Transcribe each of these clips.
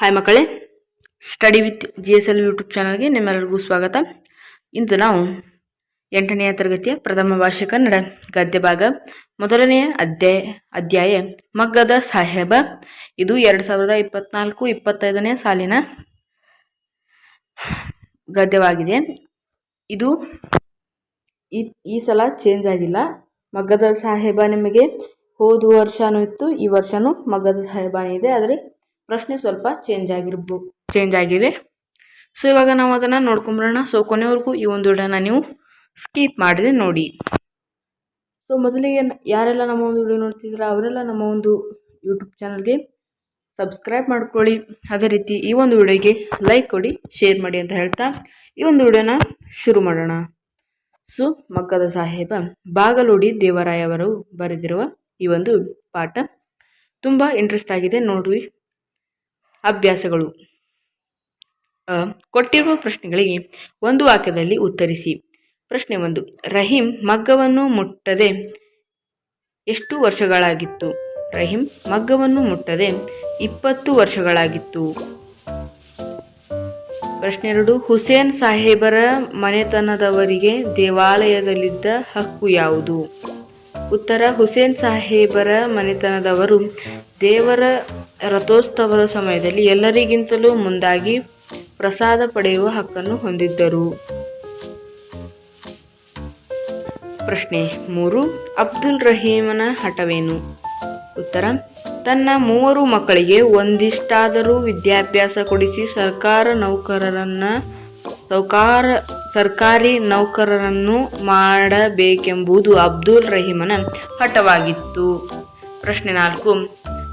Hi ಮಕ್ಕಳೇ study with G S L YouTube ಚಾನಲ್ಗೆ ನಿಮ್ಮೆಲ್ಲರಿಗೂ ಸ್ವಾಗತ. ಇಂದು ನಾವು ಎಂಟನೆಯ ತರಗತಿಯ ಪ್ರಥಮ ಭಾಷೆ ಕನ್ನಡ ಗದ್ಯ ಭಾಗ. ಮೊದಲನೆಯ ಅಧ್ಯಾಯ ಅಧ್ಯಾಯ, ಮಗ್ಗದ ಸಾಹೇಬ. ಇದು ಎರಡು ಸಾವಿರದ ಇಪ್ಪತ್ನಾಲ್ಕು ಇಪ್ಪತ್ತೈದನೇ ಸಾಲಿನ ಗದ್ಯವಾಗಿದೆ. ಇದು ಈ ಸಲ ಚೇಂಜ್ ಆಗಿಲ್ಲ. ಮಗ್ಗದ ಸಾಹೇಬ ನಿಮಗೆ ಹೋದ ವರ್ಷನೂ ಇತ್ತು, ಈ ವರ್ಷನೂ ಮಗ್ಗದ ಸಾಹೇಬಾನೇ ಇದೆ. ಆದರೆ ಪ್ರಶ್ನೆ ಸ್ವಲ್ಪ ಚೇಂಜ್ ಆಗಿರ್ಬೋ ಚೇಂಜ್ ಆಗಿದೆ. ಸೊ ಇವಾಗ ನಾವು ಅದನ್ನು ನೋಡ್ಕೊಂಬರೋಣ. ಸೊ ಕೊನೆವರೆಗೂ ಈ ಒಂದು ವಿಡಿಯೋನ ನೀವು ಸ್ಕಿಪ್ ಮಾಡಿದೆ ನೋಡಿ. ಸೊ ಮೊದಲಿಗೆ ಯಾರೆಲ್ಲ ನಮ್ಮ ಒಂದು ವಿಡಿಯೋ ನೋಡ್ತಿದ್ದೀರಾ ಅವರೆಲ್ಲ ನಮ್ಮ ಒಂದು ಯೂಟ್ಯೂಬ್ ಚಾನಲ್ಗೆ ಸಬ್ಸ್ಕ್ರೈಬ್ ಮಾಡ್ಕೊಳ್ಳಿ. ಅದೇ ರೀತಿ ಈ ಒಂದು ವಿಡಿಯೋಗೆ ಲೈಕ್ ಕೊಡಿ ಶೇರ್ ಮಾಡಿ ಅಂತ ಹೇಳ್ತಾ ಈ ಒಂದು ವಿಡಿಯೋನ ಶುರು ಮಾಡೋಣ. ಸೊ ಮಗ್ಗದ ಸಾಹೇಬ ಬಾಗಲೋಡಿ ದೇವರಾಯವರು ಬರೆದಿರುವ ಈ ಒಂದು ಪಾಠ ತುಂಬ ಇಂಟ್ರೆಸ್ಟ್ ಆಗಿದೆ. ನೋಡಿ ಅಭ್ಯಾಸಗಳು. ಕೊಟ್ಟಿರುವ ಪ್ರಶ್ನೆಗಳಿಗೆ ಒಂದು ವಾಕ್ಯದಲ್ಲಿ ಉತ್ತರಿಸಿ. ಪ್ರಶ್ನೆ ಒಂದು, ರಹೀಂ ಮಗ್ಗವನ್ನು ಮುಟ್ಟದೆ ಎಷ್ಟು ವರ್ಷಗಳಾಗಿತ್ತು? ರಹೀಂ ಮಗ್ಗವನ್ನು ಮುಟ್ಟದೆ ಇಪ್ಪತ್ತು ವರ್ಷಗಳಾಗಿತ್ತು. ಪ್ರಶ್ನೆ ಎರಡು, ಹುಸೇನ್ ಸಾಹೇಬರ ಮನೆತನದವರಿಗೆ ದೇವಾಲಯದಲ್ಲಿದ್ದ ಹಕ್ಕು ಯಾವುದು? ಉತ್ತರ ಹುಸೇನ್ ಸಾಹೇಬರ ಮನೆತನದವರು ದೇವರ ರಥೋತ್ಸವದ ಸಮಯದಲ್ಲಿ ಎಲ್ಲರಿಗಿಂತಲೂ ಮುಂದಾಗಿ ಪ್ರಸಾದ ಪಡೆಯುವ ಹಕ್ಕನ್ನು ಹೊಂದಿದ್ದರು. ಪ್ರಶ್ನೆ ಮೂರು, ಅಬ್ದುಲ್ ರಹೀಮನ ಹಠವೇನು? ಉತ್ತರ, ತನ್ನ ಮೂವರು ಮಕ್ಕಳಿಗೆ ಒಂದಿಷ್ಟಾದರೂ ವಿದ್ಯಾಭ್ಯಾಸ ಕೊಡಿಸಿ ಸರ್ಕಾರ ನೌಕರರನ್ನ ಸೌಕಾರ ಸರ್ಕಾರಿ ನೌಕರರನ್ನು ಮಾಡಬೇಕೆಂಬುದು ಅಬ್ದುಲ್ ರಹೀಮನ ಹಠವಾಗಿತ್ತು. ಪ್ರಶ್ನೆ ನಾಲ್ಕು,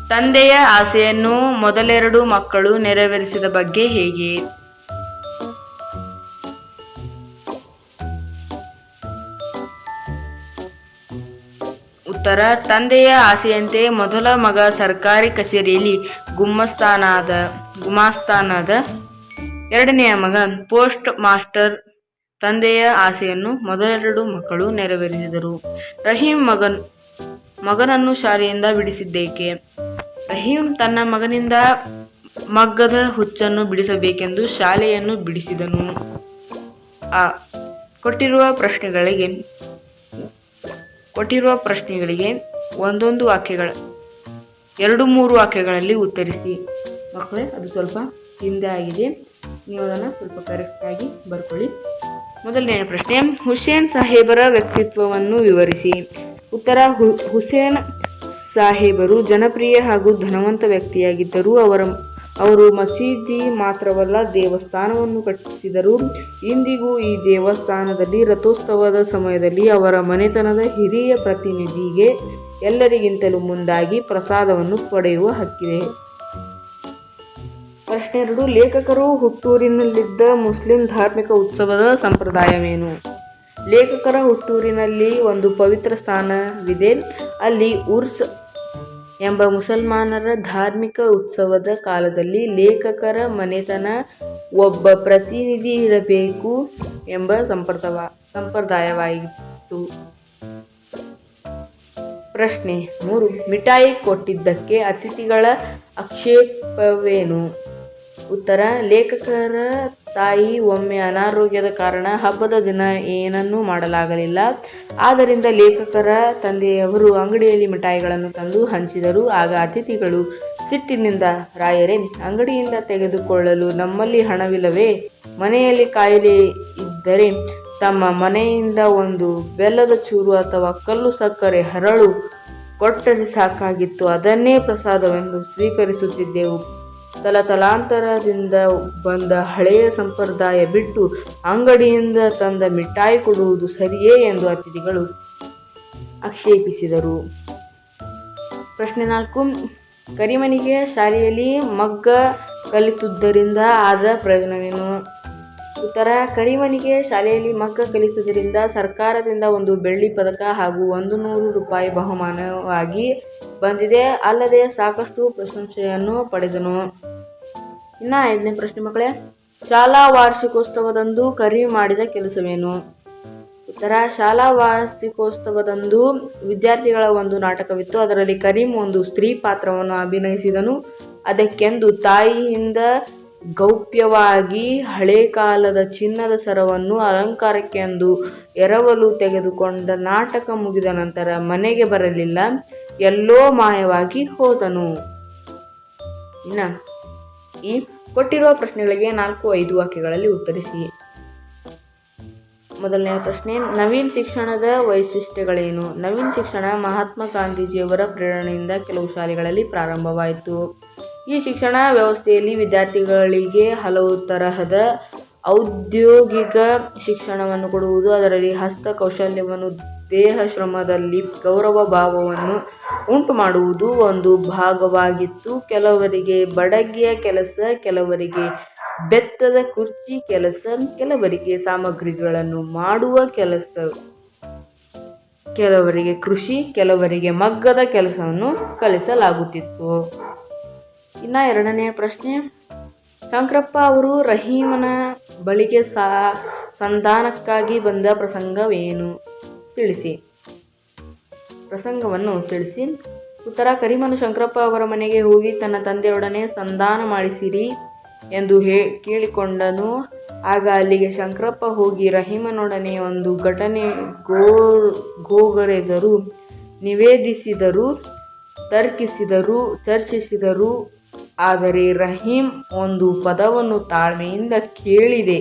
ತಂದೆಯ ಆಸೆಯನ್ನು ಮೊದಲೆರಡು ಮಕ್ಕಳು ನೆರವೇರಿಸಿದ ಬಗ್ಗೆ ಹೇಗೆ? ಉತ್ತರ, ತಂದೆಯ ಆಸೆಯಂತೆ ಮೊದಲ ಮಗ ಸರ್ಕಾರಿ ಕಚೇರಿಯಲ್ಲಿ ಗುಮ್ಮಸ್ಥಾನಾದ ಗುಮಾಸ್ತಾನಾದ ಎರಡನೆಯ ಮಗ ಪೋಸ್ಟ್ ಮಾಸ್ಟರ್ ತಂದೆಯ ಆಸೆಯನ್ನು ಮೊದಲೆರಡು ಮಕ್ಕಳು ನೆರವೇರಿಸಿದರು. ರಹೀಂ ಮಗನ್, ಮಗನನ್ನು ಶಾಲೆಯಿಂದ ಬಿಡಿಸಿದ್ದೇಕೆ? ರಹೀಂ ತನ್ನ ಮಗನಿಂದ ಮಗ್ಗದ ಹುಚ್ಚನ್ನು ಬಿಡಿಸಬೇಕೆಂದು ಶಾಲೆಯನ್ನು ಬಿಡಿಸಿದನು. ಆ, ಕೊಟ್ಟಿರುವ ಪ್ರಶ್ನೆಗಳಿಗೆ ಕೊಟ್ಟಿರುವ ಪ್ರಶ್ನೆಗಳಿಗೆ ಒಂದೊಂದು ವಾಕ್ಯಗಳ, ಎರಡು ಮೂರು ವಾಕ್ಯಗಳಲ್ಲಿ ಉತ್ತರಿಸಿ. ಮಕ್ಕಳೇ, ಅದು ಸ್ವಲ್ಪ ಹಿಂದೆ ಆಗಿದೆ. ನೀವು ಅದನ್ನು ಸ್ವಲ್ಪ ಕರೆಕ್ಟಾಗಿ ಬರ್ಕೊಳ್ಳಿ. ಮೊದಲನೇ ಪ್ರಶ್ನೆ, ಹುಸೇನ್ ಸಾಹೇಬರ ವ್ಯಕ್ತಿತ್ವವನ್ನು ವಿವರಿಸಿ. ಉತ್ತರ ಹುಸೇನ್ ಸಾಹೇಬರು ಜನಪ್ರಿಯ ಹಾಗೂ ಧನವಂತ ವ್ಯಕ್ತಿಯಾಗಿದ್ದರು. ಅವರ, ಅವರು ಮಸೀದಿ ಮಾತ್ರವಲ್ಲ, ದೇವಸ್ಥಾನವನ್ನು ಕಟ್ಟಿಸಿದರು ಇಂದಿಗೂ ಈ ದೇವಸ್ಥಾನದಲ್ಲಿ, ರಥೋತ್ಸವದ ಸಮಯದಲ್ಲಿ ಅವರ ಮನೆತನದ ಹಿರಿಯ ಪ್ರತಿನಿಧಿಗೆ ಎಲ್ಲರಿಗಿಂತಲೂ ಮುಂದಾಗಿ ಪ್ರಸಾದವನ್ನು ಪಡೆಯುವ ಹಕ್ಕಿದೆ. ಪ್ರಶ್ನೆ ಎರಡು ಲೇಖಕರು ಹುಟ್ಟೂರಿನಲ್ಲಿದ್ದ ಮುಸ್ಲಿಂ ಧಾರ್ಮಿಕ ಉತ್ಸವದ ಸಂಪ್ರದಾಯವೇನು? ಲೇಖಕರ ಹುಟ್ಟೂರಿನಲ್ಲಿ ಒಂದು ಪವಿತ್ರ ಸ್ಥಾನವಿದೆ. ಅಲ್ಲಿ ಉರ್ಸ್ ಎಂಬ ಮುಸಲ್ಮಾನರ ಧಾರ್ಮಿಕ ಉತ್ಸವದ ಕಾಲದಲ್ಲಿ ಲೇಖಕರ ಮನೆತನ ಒಬ್ಬ ಪ್ರತಿನಿಧಿ ಇರಬೇಕು ಎಂಬ ಸಂಪ್ರದವ ಸಂಪ್ರದಾಯವಾಗಿತ್ತು ಪ್ರಶ್ನೆ ಮೂರು, ಮಿಠಾಯಿ ಕೊಟ್ಟಿದ್ದಕ್ಕೆ ಅತಿಥಿಗಳ ಆಕ್ಷೇಪವೇನು? ಉತ್ತರ, ಲೇಖಕರ ತಾಯಿ ಒಮ್ಮೆ ಅನಾರೋಗ್ಯದ ಕಾರಣ ಹಬ್ಬದ ದಿನ ಏನನ್ನೂ ಮಾಡಲಾಗಲಿಲ್ಲ. ಆದ್ದರಿಂದ ಲೇಖಕರ ತಂದೆಯವರು ಅಂಗಡಿಯಲ್ಲಿ ಮಿಠಾಯಿಗಳನ್ನು ತಂದು ಹಂಚಿದರು. ಆಗ ಅತಿಥಿಗಳು ಸಿಟ್ಟಿನಿಂದ, ರಾಯರೇ, ಅಂಗಡಿಯಿಂದ ತೆಗೆದುಕೊಳ್ಳಲು ನಮ್ಮಲ್ಲಿ ಹಣವಿಲ್ಲವೇ? ಮನೆಯಲ್ಲಿ ಕಾಯಿಲೆ ಇದ್ದರೆ ತಮ್ಮ ಮನೆಯಿಂದ ಒಂದು ಬೆಲ್ಲದ ಚೂರು ಅಥವಾ ಕಲ್ಲು ಸಕ್ಕರೆ ಹರಳು ಕೊಟ್ಟರೆ ಸಾಕಾಗಿತ್ತು. ಅದನ್ನೇ ಪ್ರಸಾದವೆಂದು ಸ್ವೀಕರಿಸುತ್ತಿದ್ದೆವು. ತಲತಲಾಂತರದಿಂದ ಬಂದ ಹಳೆಯ ಸಂಪ್ರದಾಯ ಬಿಟ್ಟು ಅಂಗಡಿಯಿಂದ ತಂದ ಮಿಠಾಯಿ ಕೊಡುವುದು ಸರಿಯೇ ಎಂದು ಅತಿಥಿಗಳು ಆಕ್ಷೇಪಿಸಿದರು. ಪ್ರಶ್ನೆ ನಾಲ್ಕು. ಕರಿಮನಿಗೆ ಶಾಲೆಯಲ್ಲಿ ಮಗ್ಗ ಕಲಿತುದರಿಂದ ಆದ ಪ್ರಯೋಜನವೇನು? ಉತ್ತರ ಕರಿಮನಿಗೆ ಶಾಲೆಯಲ್ಲಿ ಮಗ್ಗ ಕಲಿತುದರಿಂದ ಸರ್ಕಾರದಿಂದ ಒಂದು ಬೆಳ್ಳಿ ಪದಕ ಹಾಗೂ ಒಂದು ನೂರು ರೂಪಾಯಿ ಬಹುಮಾನವಾಗಿ ಬಂದಿದೆ. ಅಲ್ಲದೆ ಸಾಕಷ್ಟು ಪ್ರಶಂಸೆಯನ್ನು ಪಡೆದನು. ಇನ್ನು ಐದನೇ ಪ್ರಶ್ನೆ ಮಕ್ಕಳೇ, ಶಾಲಾ ವಾರ್ಷಿಕೋತ್ಸವದಂದು ಕರಿ ಮಾಡಿದ ಕೆಲಸವೇನು? ಉತ್ತರ, ಶಾಲಾ ವಾರ್ಷಿಕೋತ್ಸವದಂದು ವಿದ್ಯಾರ್ಥಿಗಳ ಒಂದು ನಾಟಕವಿತ್ತು. ಅದರಲ್ಲಿ ಕರೀಂ ಒಂದು ಸ್ತ್ರೀ ಪಾತ್ರವನ್ನು ಅಭಿನಯಿಸಿದನು. ಅದಕ್ಕೆಂದು ತಾಯಿಯಿಂದ ಗೌಪ್ಯವಾಗಿ ಹಳೆ ಕಾಲದ ಚಿನ್ನದ ಸರವನ್ನು ಅಲಂಕಾರಕ್ಕೆಂದು ಎರವಲು ತೆಗೆದುಕೊಂಡ ನಾಟಕ ಮುಗಿದ ನಂತರ ಮನೆಗೆ ಬರಲಿಲ್ಲ. ಎಲ್ಲೋ ಮಾಯವಾಗಿ ಹೋದನು. ಇನ್ನ ಈ ಕೊಟ್ಟಿರುವ ಪ್ರಶ್ನೆಗಳಿಗೆ ನಾಲ್ಕು ಐದು ವಾಕ್ಯಗಳಲ್ಲಿ ಉತ್ತರಿಸಿ. ಮೊದಲನೆಯ ಪ್ರಶ್ನೆ, ನವೀನ್ ಶಿಕ್ಷಣದ ವೈಶಿಷ್ಟ್ಯಗಳೇನು? ನವೀನ್ ಶಿಕ್ಷಣ ಮಹಾತ್ಮ ಗಾಂಧೀಜಿಯವರ ಪ್ರೇರಣೆಯಿಂದ ಕೆಲವು ಶಾಲೆಗಳಲ್ಲಿ ಪ್ರಾರಂಭವಾಯಿತು. ಈ ಶಿಕ್ಷಣ ವ್ಯವಸ್ಥೆಯಲ್ಲಿ ವಿದ್ಯಾರ್ಥಿಗಳಿಗೆ ಹಲವು ತರಹದ ಔದ್ಯೋಗಿಕ ಶಿಕ್ಷಣವನ್ನು ಕೊಡುವುದು, ಅದರಲ್ಲಿ ಹಸ್ತ ಕೌಶಲ್ಯವನ್ನು ದೇಹ ಶ್ರಮದಲ್ಲಿ ಗೌರವ ಭಾವವನ್ನು ಉಂಟು ಮಾಡುವುದು ಒಂದು ಭಾಗವಾಗಿತ್ತು. ಕೆಲವರಿಗೆ ಬಡಗಿಯ ಕೆಲಸ, ಕೆಲವರಿಗೆ ಬೆತ್ತದ ಕುರ್ಚಿ ಕೆಲಸ, ಕೆಲವರಿಗೆ ಸಾಮಗ್ರಿಗಳನ್ನು ಮಾಡುವ ಕೆಲಸ, ಕೆಲವರಿಗೆ ಕೃಷಿ, ಕೆಲವರಿಗೆ ಮಗ್ಗದ ಕೆಲಸವನ್ನು ಕಲಿಸಲಾಗುತ್ತಿತ್ತು. ಇನ್ನು ಎರಡನೆಯ ಪ್ರಶ್ನೆ, ಶಂಕರಪ್ಪ ಅವರು ರಹೀಮನ ಬಳಿಗೆ ಸಾ ಸಂಧಾನಕ್ಕಾಗಿ ಬಂದ ಪ್ರಸಂಗವೇನು? ತಿಳಿಸಿ. ಪ್ರಸಂಗವನ್ನು ತಿಳಿಸಿ. ಉತ್ತರ, ಕರಿಮನು ಶಂಕರಪ್ಪ ಅವರ ಮನೆಗೆ ಹೋಗಿ ತನ್ನ ತಂದೆಯೊಡನೆ ಸಂಧಾನ ಮಾಡಿಸಿರಿ ಎಂದು ಹೇ, ಕೇಳಿಕೊಂಡನು. ಆಗ ಅಲ್ಲಿಗೆ ಶಂಕರಪ್ಪ ಹೋಗಿ ರಹೀಮನೊಡನೆ ಒಂದು ಘಟನೆ ಗೋ, ಗೋಗರೆದರು. ನಿವೇದಿಸಿದರು, ತರ್ಕಿಸಿದರು ಚರ್ಚಿಸಿದರು ಆದರೆ ರಹೀಂ ಒಂದು ಪದವನ್ನು ತಾಳ್ಮೆಯಿಂದ ಕೇಳಿದೆ.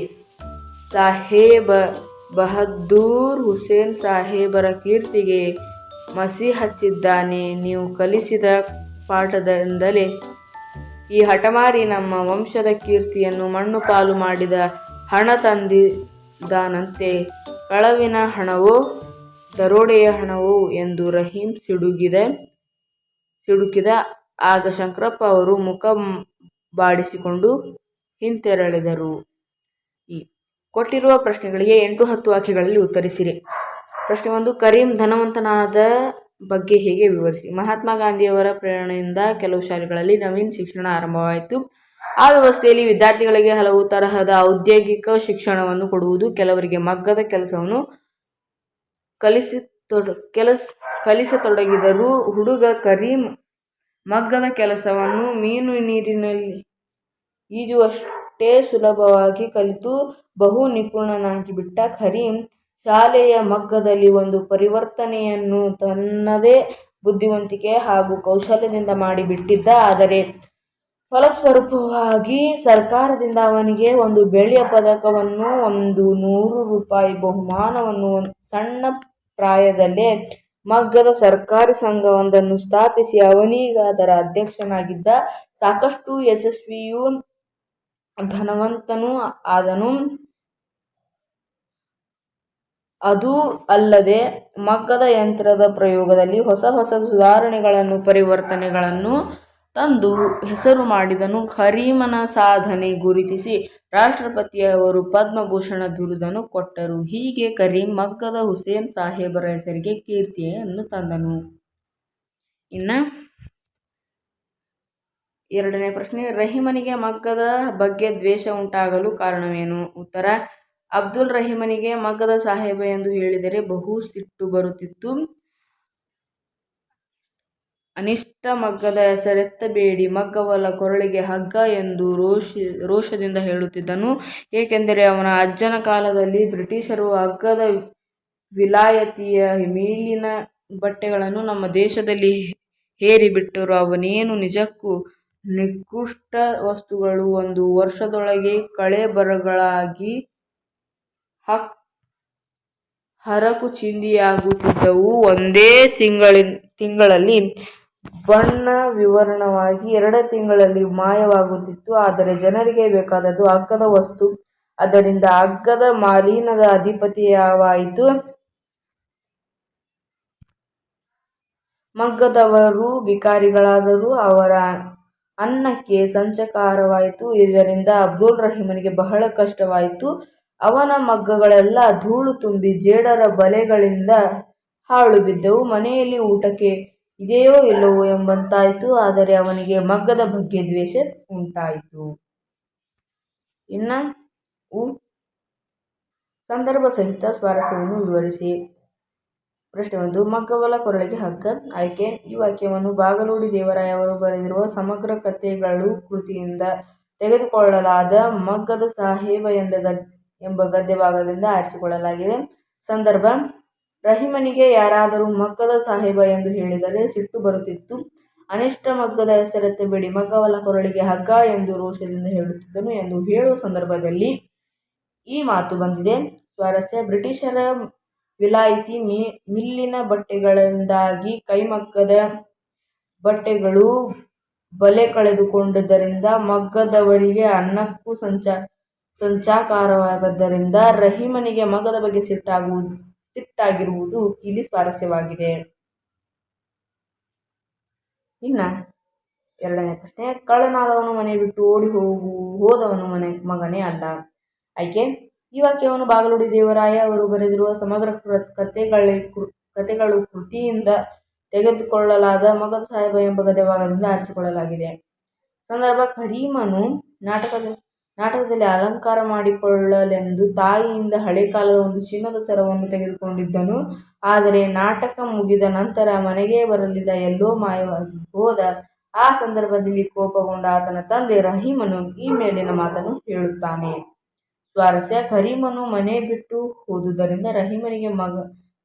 ಸಾಹೇಬ ಬಹದ್ದೂರ್ ಹುಸೇನ್ ಸಾಹೇಬರ ಕೀರ್ತಿಗೆ ಮಸಿ ಹಚ್ಚಿದ್ದಾನೆ. ನೀವು ಕಲಿಸಿದ ಪಾಠದಿಂದಲೇ ಈ ಹಠಮಾರಿ ನಮ್ಮ ವಂಶದ ಕೀರ್ತಿಯನ್ನು ಮಣ್ಣು ಪಾಲು ಮಾಡಿದ ಹಣ ತಂದಿದ್ದಾನಂತೆ. ಕಳವಿನ ಹಣವೋ, ದರೋಡೆಯ ಹಣವೋ ಎಂದು ರಹೀಂ ಸಿಡುಗಿದೆ, ಸಿಡುಕಿದ ಆಗ ಶಂಕರಪ್ಪ ಅವರು ಮುಖ ಬಾಡಿಸಿಕೊಂಡು ಹಿಂತೆರಳಿದರು. ಈ ಕೊಟ್ಟಿರುವ ಪ್ರಶ್ನೆಗಳಿಗೆ ಎಂಟು ಹತ್ತು ವಾಕ್ಯಗಳಲ್ಲಿ ಉತ್ತರಿಸಿರಿ. ಪ್ರಶ್ನೆ ಒಂದು, ಕರೀಂ ಧನವಂತನಾದ ಬಗ್ಗೆ ಹೇಗೆ ವಿವರಿಸಿ? ಮಹಾತ್ಮ ಗಾಂಧಿಯವರ ಪ್ರೇರಣೆಯಿಂದ ಕೆಲವು ಶಾಲೆಗಳಲ್ಲಿ ನವೀನ್ ಶಿಕ್ಷಣ ಆರಂಭವಾಯಿತು. ಆ ವ್ಯವಸ್ಥೆಯಲ್ಲಿ ವಿದ್ಯಾರ್ಥಿಗಳಿಗೆ ಹಲವು ತರಹದ ಔದ್ಯೋಗಿಕ ಶಿಕ್ಷಣವನ್ನು ಕೊಡುವುದು, ಕೆಲವರಿಗೆ ಮಗ್ಗದ ಕೆಲಸವನ್ನು ಕಲಿಸಿ ತೊಡ, ಕೆಲಸ, ಕಲಿಸತೊಡಗಿದರು ಹುಡುಗ ಕರೀಂ ಮಗ್ಗದ ಕೆಲಸವನ್ನು ಮೀನು ನೀರಿನಲ್ಲಿ ಈಜುವಷ್ಟೇ ಸುಲಭವಾಗಿ ಕಲಿತು ಬಹು ನಿಪುಣನಾಗಿಬಿಟ್ಟ ಕರೀಂ ಶಾಲೆಯ ಮಗ್ಗದಲ್ಲಿ ಒಂದು ಪರಿವರ್ತನೆಯನ್ನು ತನ್ನದೇ ಬುದ್ಧಿವಂತಿಕೆ ಹಾಗೂ ಕೌಶಲ್ಯದಿಂದ ಮಾಡಿಬಿಟ್ಟಿದ್ದ. ಆದರೆ ಫಲಸ್ವರೂಪವಾಗಿ ಸರ್ಕಾರದಿಂದ ಅವನಿಗೆ ಒಂದು ಬೆಳ್ಳಿಯ ಪದಕವನ್ನು, ಒಂದು ನೂರು ರೂಪಾಯಿ ಬಹುಮಾನವನ್ನು ಸಣ್ಣ ಪ್ರಾಯದಲ್ಲೇ ಮಗ್ಗದ ಸರ್ಕಾರಿ ಸಂಘವೊಂದನ್ನು ಸ್ಥಾಪಿಸಿ ಅವನೀಗ ಅದರ ಅಧ್ಯಕ್ಷನಾಗಿದ್ದ ಸಾಕಷ್ಟು ಯಶಸ್ವಿಯೂ ಧನವಂತನೂ ಆದನು. ಅದೂ ಅಲ್ಲದೆ ಮಗ್ಗದ ಯಂತ್ರದ ಪ್ರಯೋಗದಲ್ಲಿ ಹೊಸ ಹೊಸ ಸುಧಾರಣೆಗಳನ್ನು, ಪರಿವರ್ತನೆಗಳನ್ನು ತಂದು ಹೆಸರು ಮಾಡಿದನು. ಕರೀಮನ ಸಾಧನೆ ಗುರುತಿಸಿ ರಾಷ್ಟ್ರಪತಿಯವರು ಪದ್ಮಭೂಷಣ ಬಿರುದನ್ನು ಕೊಟ್ಟರು. ಹೀಗೆ ಕರೀಂ ಮಗ್ಗದ ಹುಸೇನ್ ಸಾಹೇಬರ ಹೆಸರಿಗೆ ಕೀರ್ತಿಯನ್ನು ತಂದನು. ಇನ್ನು ಎರಡನೇ ಪ್ರಶ್ನೆ, ರಹೀಮನಿಗೆ ಮಗ್ಗದ ಬಗ್ಗೆ ದ್ವೇಷ ಉಂಟಾಗಲು ಕಾರಣವೇನು? ಉತ್ತರ, ಅಬ್ದುಲ್ ರಹೀಮನಿಗೆ ಮಗ್ಗದ ಸಾಹೇಬ ಎಂದು ಹೇಳಿದರೆ ಬಹು ಸಿಟ್ಟು ಬರುತ್ತಿತ್ತು. ಅನಿಷ್ಟ ಮಗ್ಗದ ಹೆಸರೆತ್ತಬೇಡಿ ಮಗ್ಗವಲ್ಲ ಕೊರಳಿಗೆ ಹಗ್ಗ ಎಂದು ರೋಷಿ, ರೋಷದಿಂದ ಹೇಳುತ್ತಿದ್ದನು. ಏಕೆಂದರೆ ಅವನ ಅಜ್ಜನ ಕಾಲದಲ್ಲಿ ಬ್ರಿಟಿಷರು ಹಗ್ಗದ ವಿಲಾಯತಿಯ ಮೇಲಿನ ಬಟ್ಟೆಗಳನ್ನು ನಮ್ಮ ದೇಶದಲ್ಲಿ ಹೇರಿಬಿಟ್ಟರು. ಅವನೇನು ನಿಜಕ್ಕೂ ನಿಕೃಷ್ಟ ವಸ್ತುಗಳು, ಒಂದು ವರ್ಷದೊಳಗೆ ಕಳೇಬರಗಳಾಗಿ ಹಕ್ ಹರಕು ಚಿಂದಿಯಾಗುತ್ತಿದ್ದವು ಒಂದೇ ತಿಂಗಳಿನ, ತಿಂಗಳಲ್ಲಿ ಬಣ್ಣ ವಿವರಣವಾಗಿ ಎರಡು ತಿಂಗಳಲ್ಲಿ ಮಾಯವಾಗುತ್ತಿತ್ತು. ಆದರೆ ಜನರಿಗೆ ಬೇಕಾದದ್ದು ಅಗ್ಗದ ವಸ್ತು. ಅದರಿಂದ ಅಗ್ಗದ ಮಾಲೀನದ ಅಧಿಪತಿಯವಾಯಿತು ಮಗ್ಗದವರು ಭಿಕಾರಿಗಳಾದರೂ ಅವರ ಅನ್ನಕ್ಕೆ ಸಂಚಕಾರವಾಯಿತು. ಇದರಿಂದ ಅಬ್ದುಲ್ ರಹೀಮನಿಗೆ ಬಹಳ ಕಷ್ಟವಾಯಿತು. ಅವನ ಮಗ್ಗಗಳೆಲ್ಲ ಧೂಳು ತುಂಬಿ ಜೇಡರ ಬಲೆಗಳಿಂದ ಹಾಳು ಬಿದ್ದವು. ಮನೆಯಲ್ಲಿ ಊಟಕ್ಕೆ ಇದೆಯೋ ಇಲ್ಲವೋ ಎಂಬಂತಾಯಿತು. ಆದರೆ ಅವನಿಗೆ ಮಗ್ಗದ ಬಗ್ಗೆ ದ್ವೇಷ ಉಂಟಾಯಿತು. ಇನ್ನು ಸಂದರ್ಭ ಸಹಿತ ಸ್ವಾರಸ್ಯವನ್ನು ವಿವರಿಸಿ. ಪ್ರಶ್ನೆ ಒಂದು, ಮಗ್ಗವಲ ಕೊರಳಿಗೆ ಹಗ್ಗ, ಆಯ್ಕೆ. ಈ ವಾಕ್ಯವನ್ನು ಬಾಗಲೂಡಿ ದೇವರಾಯ ಅವರು ಬರೆದಿರುವ ಸಮಗ್ರ ಕಥೆಗಳು ಕೃತಿಯಿಂದ ತೆಗೆದುಕೊಳ್ಳಲಾದ ಮಗ್ಗದ ಸಾಹೇಬ ಎಂದ ಗದ್, ಎಂಬ ಗದ್ಯ ಭಾಗದಿಂದ ಆರಿಸಿಕೊಳ್ಳಲಾಗಿದೆ. ಸಂದರ್ಭ ರಹಿಮನಿಗೆ ಯಾರಾದರೂ ಮಗ್ಗದ ಸಾಹೇಬ ಎಂದು ಹೇಳಿದರೆ ಸಿಟ್ಟು ಬರುತ್ತಿತ್ತು. ಅನಿಷ್ಟ ಮಗ್ಗದ ಹೆಸರೆತ್ತಬೇಡಿ ಮಗ್ಗವಲ ಕೊರಳಿಗೆ ಹಗ್ಗ ಎಂದು ರೋಷದಿಂದ ಹೇಳುತ್ತಿದ್ದನು ಎಂದು ಹೇಳುವ ಸಂದರ್ಭದಲ್ಲಿ ಈ ಮಾತು ಬಂದಿದೆ. ಸ್ವಾರಸ್ಯ, ಬ್ರಿಟಿಷರ ವಿಲಾಯಿತಿ ಮಿ, ಮಿಲ್ಲಿನ ಬಟ್ಟೆಗಳಿಂದಾಗಿ ಕೈಮಗ್ಗದ ಬಟ್ಟೆಗಳು ಬಲೆ ಕಳೆದುಕೊಂಡಿದ್ದರಿಂದ ಮಗ್ಗದವರಿಗೆ ಅನ್ನಕ್ಕೂ ಸಂಚ, ಸಂಚಾಕಾರವಾಗದ್ದರಿಂದ ರಹೀಮನಿಗೆ ಮಗದ ಬಗ್ಗೆ ಸಿಟ್ಟಾಗುವುದು ಸಿಟ್ಟಾಗಿರುವುದು ಇಲ್ಲಿ ಸ್ವಾರಸ್ಯವಾಗಿದೆ. ಇನ್ನ ಎರಡನೇ ಪ್ರಶ್ನೆ, ಕಳ್ಳನಾದವನು ಮನೆ ಬಿಟ್ಟು ಓಡಿ ಹೋಗು, ಹೋದವನು ಮನೆ, ಮಗನೇ ಅಲ್ಲ. ಆಯ್ಕೆ? ಈ ವಾಕ್ಯವನ್ನು ಬಾಗಲುಡಿ ದೇವರಾಯ ಅವರು ಬರೆದಿರುವ ಸಮಗ್ರ ಕಥೆಗಳ ಕಥೆಗಳು ಕೃತಿಯಿಂದ ತೆಗೆದುಕೊಳ್ಳಲಾದ ಮಗದ ಸಾಹೇಬ ಎಂಬ ಗದ್ಯಭಾಗದಿಂದ ಆರಿಸಿಕೊಳ್ಳಲಾಗಿದೆ. ಸಂದರ್ಭ, ಕರೀಮನು ನಾಟಕದ ನಾಟಕದಲ್ಲಿ ಅಲಂಕಾರ ಮಾಡಿಕೊಳ್ಳಲೆಂದು ತಾಯಿಯಿಂದ ಹಳೆ ಕಾಲದ ಒಂದು ಚಿನ್ನದ ಸರವನ್ನು ತೆಗೆದುಕೊಂಡಿದ್ದನು. ಆದರೆ ನಾಟಕ ಮುಗಿದ ನಂತರ ಮನೆಗೆ ಬರಲಿಲ್ಲ ಎಲ್ಲೋ ಮಾಯವಾಗಿ ಹೋದ ಆ ಸಂದರ್ಭದಲ್ಲಿ ಕೋಪಗೊಂಡ ಆತನ ತಂದೆ ರಹೀಮನು ಈ ಮೇಲಿನ ಮಾತನ್ನು ಹೇಳುತ್ತಾನೆ. ಸ್ವಾರಸ್ಯ, ಕರೀಮನು ಮನೆ ಬಿಟ್ಟು ಹೋದುದರಿಂದ ರಹೀಮನಿಗೆ ಮಗ,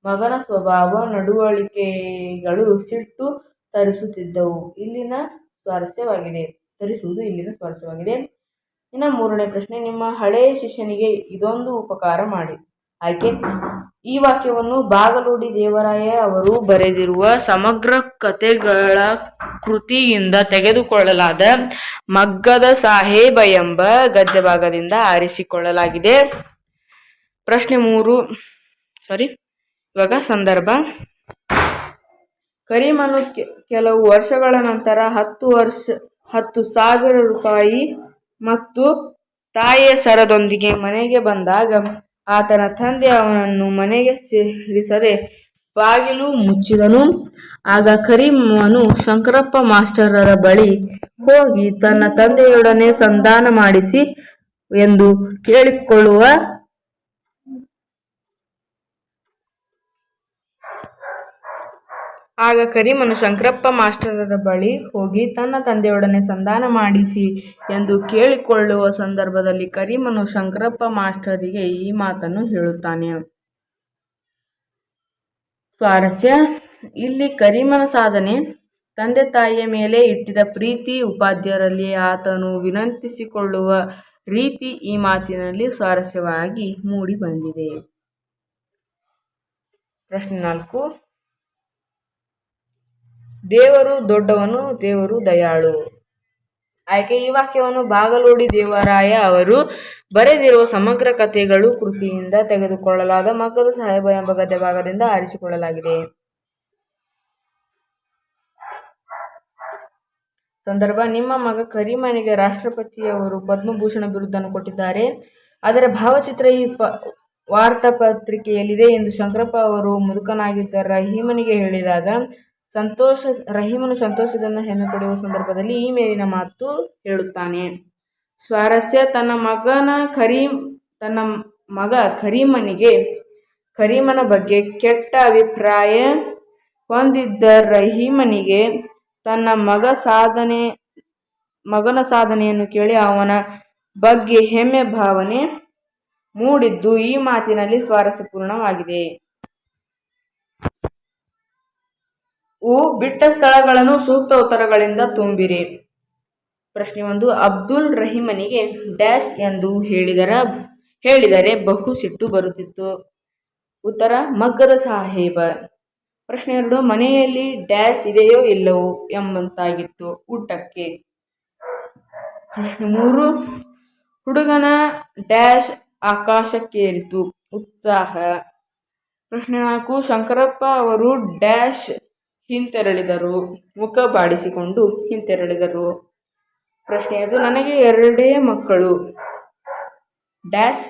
ಮಗನ ಸ್ವಭಾವ, ನಡವಳಿಕೆಗಳು ಸಿಟ್ಟು ತರಿಸುತ್ತಿದ್ದವು. ಇಲ್ಲಿನ ಸ್ವಾರಸ್ಯವಾಗಿದೆ. ತರಿಸುವುದು ಇಲ್ಲಿನ ಸ್ವಾರಸ್ಯವಾಗಿದೆ. ಇನ್ನು ಮೂರನೇ ಪ್ರಶ್ನೆ, ನಿಮ್ಮ ಹಳೆಯ ಶಿಷ್ಯನಿಗೆ ಇದೊಂದು ಉಪಕಾರ ಮಾಡಿ. ಆಯ್ಕೆ? ಈ ವಾಕ್ಯವನ್ನು ಬಾಗಲೂಡಿ ದೇವರಾಯ ಅವರು ಬರೆದಿರುವ ಸಮಗ್ರ ಕಥೆಗಳ ಕೃತಿಯಿಂದ ತೆಗೆದುಕೊಳ್ಳಲಾದ ಮಗ್ಗದ ಸಾಹೇಬ ಎಂಬ ಗದ್ಯಭಾಗದಿಂದ ಆರಿಸಿಕೊಳ್ಳಲಾಗಿದೆ. ಪ್ರಶ್ನೆ ಮೂರು ಸಾರಿ ಇವಾಗ ಸಂದರ್ಭ. ಕರಿಮನು ಕೆಲವು ವರ್ಷಗಳ ನಂತರ ಹತ್ತು ವರ್ಷ, ಹತ್ತು ಸಾವಿರ ರೂಪಾಯಿ ಮತ್ತು ತಾಯಿಯ ಸರದೊಂದಿಗೆ ಮನೆಗೆ ಬಂದಾಗ ಆತನ ತಂದೆ ಅವನನ್ನು ಮನೆಗೆ ಸೇರಿಸದೆ ಬಾಗಿಲು ಮುಚ್ಚಿದನು. ಆಗ ಕರೀಮನು, ಶಂಕರಪ್ಪ ಮಾಸ್ಟರರ ಬಳಿ ಹೋಗಿ ತನ್ನ ತಂದೆಯೊಡನೆ ಸಂಧಾನ ಮಾಡಿಸಿ ಎಂದು ಕೇಳಿಕೊಳ್ಳುವ ಆಗ ಕರಿಮನು ಶಂಕರಪ್ಪ ಮಾಸ್ಟರರ ಬಳಿ ಹೋಗಿ ತನ್ನ ತಂದೆಯೊಡನೆ ಸಂಧಾನ ಮಾಡಿಸಿ ಎಂದು ಕೇಳಿಕೊಳ್ಳುವ ಸಂದರ್ಭದಲ್ಲಿ ಕರಿಮನು ಶಂಕರಪ್ಪ ಮಾಸ್ಟರಿಗೆ ಈ ಮಾತನ್ನು ಹೇಳುತ್ತಾನೆ. ಸ್ವಾರಸ್ಯ, ಇಲ್ಲಿ ಕರಿಮನ ಸಾಧನೆ, ತಂದೆ ತಾಯಿಯ ಮೇಲೆ ಇಟ್ಟಿದ ಪ್ರೀತಿ ಉಪಾಧ್ಯಾಯರಲ್ಲಿ ಆತನು ವಿನಂತಿಸಿಕೊಳ್ಳುವ ರೀತಿ ಈ ಮಾತಿನಲ್ಲಿ ಸ್ವಾರಸ್ಯವಾಗಿ ಮೂಡಿ ಬಂದಿದೆ ಪ್ರಶ್ನೆ ನಾಲ್ಕು ದೇವರು ದೊಡ್ಡವನು, ದೇವರು ದಯಾಳು. ಆಯ್ಕೆ ಈ ವಾಕ್ಯವನ್ನು ಬಾಗಲೋಡಿ ದೇವರಾಯ ಅವರು ಬರೆದಿರುವ ಸಮಗ್ರ ಕಥೆಗಳು ಕೃತಿಯಿಂದ ತೆಗೆದುಕೊಳ್ಳಲಾದ ಮಕ್ಕಳ ಸಾಹೇಬ ಎಂಬ ಗದ್ಯ ಭಾಗದಿಂದ ಆರಿಸಿಕೊಳ್ಳಲಾಗಿದೆ. ಸಂದರ್ಭ, ನಿಮ್ಮ ಮಗ ಕರಿಮನೆಗೆ ರಾಷ್ಟ್ರಪತಿಯವರು ಪದ್ಮಭೂಷಣ ಬಿರುದನ್ನು ಕೊಟ್ಟಿದ್ದಾರೆ. ಅದರ ಭಾವಚಿತ್ರ ಈ ಪ, ವಾರ್ತಾಪತ್ರಿಕೆಯಲ್ಲಿದೆ ಎಂದು ಶಂಕರಪ್ಪ ಅವರು ಮುದುಕನಾಗಿದ್ದ ರಹೀಮನಿಗೆ ಹೇಳಿದಾಗ ಸಂತೋಷ, ರಹೀಮನು ಸಂತೋಷದಿಂದ ಹೆಮ್ಮೆ ಪಡೆಯುವ ಸಂದರ್ಭದಲ್ಲಿ ಈ ಮೇಲಿನ ಮಾತು ಹೇಳುತ್ತಾನೆ. ಸ್ವಾರಸ್ಯ, ತನ್ನ ಮಗನ ಕರೀಂ ತನ್ನ ಮಗ ಕರೀಮನಿಗೆ, ಕರೀಮನ ಬಗ್ಗೆ ಕೆಟ್ಟ ಅಭಿಪ್ರಾಯ ಹೊಂದಿದ್ದ ರಹೀಮನಿಗೆ ತನ್ನ ಮಗ ಸಾಧನೆ, ಮಗನ ಸಾಧನೆಯನ್ನು ಕೇಳಿ ಅವನ ಬಗ್ಗೆ ಹೆಮ್ಮೆ ಭಾವನೆ ಮೂಡಿದ್ದು ಈ ಮಾತಿನಲ್ಲಿ ಸ್ವಾರಸ್ಯಪೂರ್ಣವಾಗಿದೆ. ಉ ಬಿಟ್ಟ ಸ್ಥಳಗಳನ್ನು ಸೂಕ್ತ ಉತ್ತರಗಳಿಂದ ತುಂಬಿರಿ. ಪ್ರಶ್ನೆ ಒಂದು, ಅಬ್ದುಲ್ ರಹೀಮನಿಗೆ ಡ್ಯಾಶ್ ಎಂದು ಹೇಳಿದರ, ಹೇಳಿದರೆ ಬಹು ಸಿಟ್ಟು ಬರುತ್ತಿತ್ತು. ಉತ್ತರ, ಮಗ್ಗದ ಸಾಹೇಬ. ಪ್ರಶ್ನೆ ಎರಡು, ಮನೆಯಲ್ಲಿ ಡ್ಯಾಶ್ ಇದೆಯೋ ಇಲ್ಲವೋ ಎಂಬಂತಾಗಿತ್ತು ಊಟಕ್ಕೆ. ಪ್ರಶ್ನೆ ಮೂರು, ಹುಡುಗನ ಡ್ಯಾಶ್ ಆಕಾಶಕ್ಕೇರಿತು. ಉತ್ಸಾಹ. ಪ್ರಶ್ನೆ ನಾಲ್ಕು, ಶಂಕರಪ್ಪ ಅವರು ಡ್ಯಾಶ್ ಹಿಂತೆರಳಿದರು ಮುಖ ಬಾಡಿಸಿಕೊಂಡು ಹಿಂತೆರಳಿದರು. ಪ್ರಶ್ನೆಯದು ನನಗೆ ಎರಡೇ ಮಕ್ಕಳು. ಡ್ಯಾಶ್